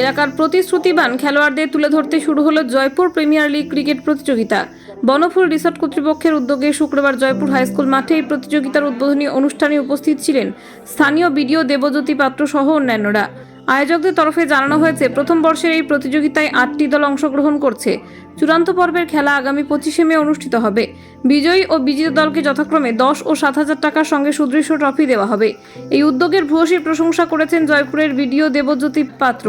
এলাকার প্রতিশ্রুতিবান খেলোয়াড়দের তুলে ধরতে শুরু হলো জয়পুর প্রিমিয়ার লিগ ক্রিকেট প্রতিযোগিতা। বনফুল রিসর্ট কর্তৃপক্ষের উদ্যোগে শুক্রবার জয়পুর হাইস্কুল মাঠে এই প্রতিযোগিতার উদ্বোধনী অনুষ্ঠানে উপস্থিত ছিলেন স্থানীয় বিডিও দেবজ্যোতি পাত্র সহ অন্যান্যরা। আয়োজকদের তরফে জানানো হয়েছে, প্রথম বর্ষের এই প্রতিযোগিতায় আটটি দল অংশগ্রহণ করছে। চূড়ান্ত পর্বের খেলা আগামী পঁচিশে মে অনুষ্ঠিত হবে। বিজয়ী ও বিজিত দলকে যথাক্রমে দশ ও সাত হাজার টাকার সঙ্গে সুদৃশ্য ট্রফি দেওয়া হবে। এই উদ্যোগের ভূয়সী প্রশংসা করেছেন জয়পুরের বিডিও দেবজ্যোতি পাত্র।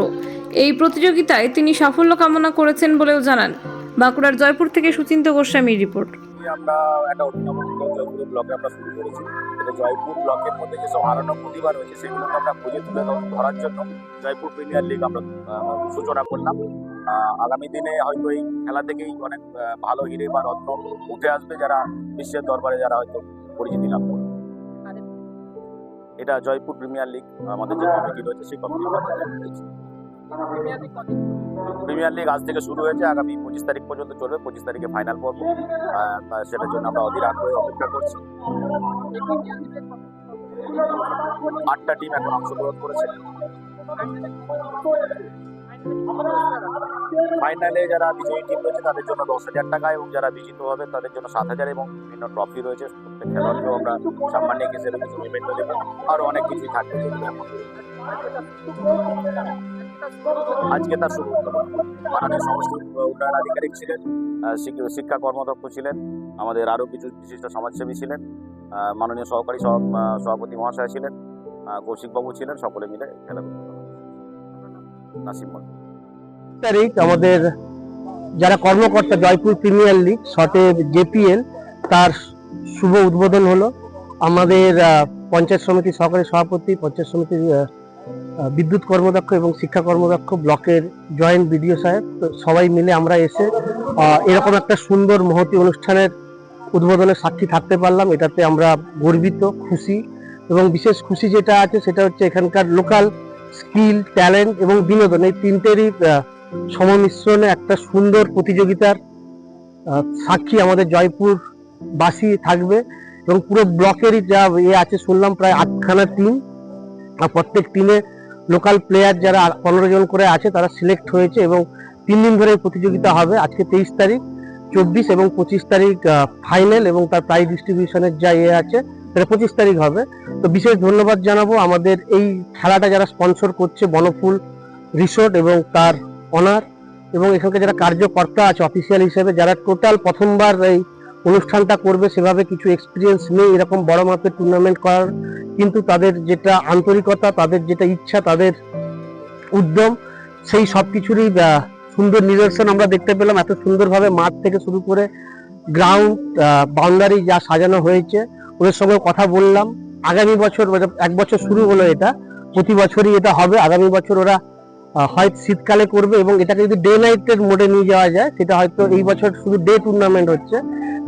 এই প্রতিযোগিতায় তিনি সাফল্য কামনা করেছেন বলেও জানান। বাঁকুড়ার জয়পুর থেকে সুচিন্ত গোস্বামীর রিপোর্ট। আমরা একটা অভিনব জয়পুর ব্লকে আমরা শুরু করেছি। এটা জয়পুর ব্লকের মধ্যে যেসব হারানো প্রতিভা রয়েছে সেগুলোকে আমরা খুঁজে তুলে ধরার জন্য জয়পুর প্রিমিয়ার লিগ আমরা সূচনা করলাম। আগামী দিনে হয়তো এই খেলা থেকেই অনেক ভালো হিরে বা রত্ন উঠে আসবে যারা বিশ্বের দরবারে যারা হয়তো পরিচিতি লাভ করবে। এটা জয়পুর প্রিমিয়ার লিগ আমাদের যে কমিটি রয়েছে সেই কমিটি প্রিমিয়ার লিগ আজ থেকে শুরু হয়েছে আগামী পঁচিশ তারিখ পর্যন্ত চলবে পঁচিশ তারিখে ফাইনাল পর্ব। সেটার জন্য আমরা অধীর আগ্রহে অপেক্ষা করছি। আটটা টিম এখন অংশগ্রহণ করেছে। ফাইনালে যারা বিজয়ী টিম রয়েছে, তাদের জন্য দশ হাজার টাকা এবং যারা বিজিত হবে তাদের জন্য সাত হাজার এবং বিভিন্ন ট্রফি রয়েছে প্রত্যেক খেলোয়াড়কেও আমরা সাম্মানিক হিসেবে কিছু পেমেন্টও দেবো আরও অনেক কিছুই থাকবে আজকে তার উদ্বোধন। মাননীয় উন্নয়ন আধিকারিক ছিলেন শিক্ষা কর্মদক্ষ ছিলেন, আমাদের আরও কিছু বিশিষ্ট সমাজসেবী ছিলেন মাননীয় সহকারী সহ- সভাপতি মহাশয় ছিলেন কৌশিকবাবু ছিলেন, সকলে মিলে খেলা নাসিম মল্লিক। তারিখ আমাদের যারা কর্মকর্তা জয়পুর প্রিমিয়ার লিগ শটে জেপিএল তার শুভ উদ্বোধন হলো। আমাদের পঞ্চায়েত সমিতি সহকারী সভাপতি, পঞ্চায়েত সমিতির বিদ্যুৎ কর্মদক্ষ এবং শিক্ষা কর্মদক্ষ ব্লকের জয়েন্ট বিডিও সাহেব সবাই মিলে আমরা এসে এরকম একটা সুন্দর মহতি অনুষ্ঠানের উদ্বোধনের সাক্ষী থাকতে পারলাম। এটাতে আমরা গর্বিত, খুশি এবং বিশেষ খুশি যেটা আছে সেটা হচ্ছে এখানকার লোকাল স্কিল, ট্যালেন্ট এবং বিনোদন। এই তিনটেরই সমমিশ্রণে একটা সুন্দর প্রতিযোগিতার সাক্ষী আমাদের জয়পুর বাসী থাকবে এবং পুরো ব্লকেরই যা এ আছে শুনলাম প্রায় আটখানা টিম আর প্রত্যেক টিমে লোকাল প্লেয়ার যারা পনেরো জন করে আছে তারা সিলেক্ট হয়েছে এবং তিন দিন ধরে প্রতিযোগিতা হবে। আজকে তেইশ তারিখ, চব্বিশ এবং পঁচিশ তারিখ ফাইনাল এবং তার প্রাইজ ডিস্ট্রিবিউশনের যা ইয়ে আছে সেটা পঁচিশ তারিখ হবে। তো বিশেষ ধন্যবাদ জানাব আমাদের এই খেলাটা যারা স্পন্সর করছে বনফুল রিসোর্ট এবং তার অনার এবং এখানকার যারা কার্যকর্তা আছে অফিসিয়াল হিসেবে যারা টোটাল প্রথমবার এই অনুষ্ঠানটা করবে, সেভাবে কিছু এক্সপিরিয়েন্স নেই। এরকম বড় মাপের টুর্নামেন্ট করার, কিন্তু তাদের যেটা আন্তরিকতা, তাদের যেটা ইচ্ছা, তাদের উদ্যম, সেই সব কিছুরই সুন্দর নিদর্শন আমরা দেখতে পেলাম। এত সুন্দরভাবে মাঠ থেকে শুরু করে গ্রাউন্ড বাউন্ডারি যা সাজানো হয়েছে, ওদের সঙ্গে কথা বললাম। আগামী বছর মানে এক বছর শুরু হলো এটা, প্রতি বছরই এটা হবে। আগামী বছর ওরা হয় শীতকালে করবে এবং এটাকে যদি ডে নাইটের মোডে নিয়ে যাওয়া যায় সেটা হয়তো এই বছর শুধু ডে টুর্নামেন্ট হচ্ছে।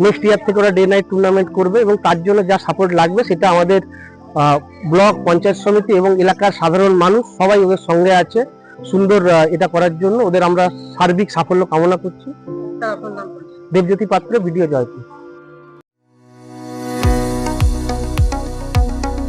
নেক্সট ইয়ার থেকে ওরা ডে নাইট টুর্নামেন্ট করবে এবং তার জন্য যা সাপোর্ট লাগবে সেটা আমাদের ব্লক পঞ্চায়েত সমিতি এবং এলাকার সাধারণ মানুষ সবাই ওদের সঙ্গে আছে সুন্দর এটা করার জন্য। ওদের আমরা সার্বিক সাফল্য কামনা করছি। দেবজ্যোতি পাত্র ভিডিও জয়পুর।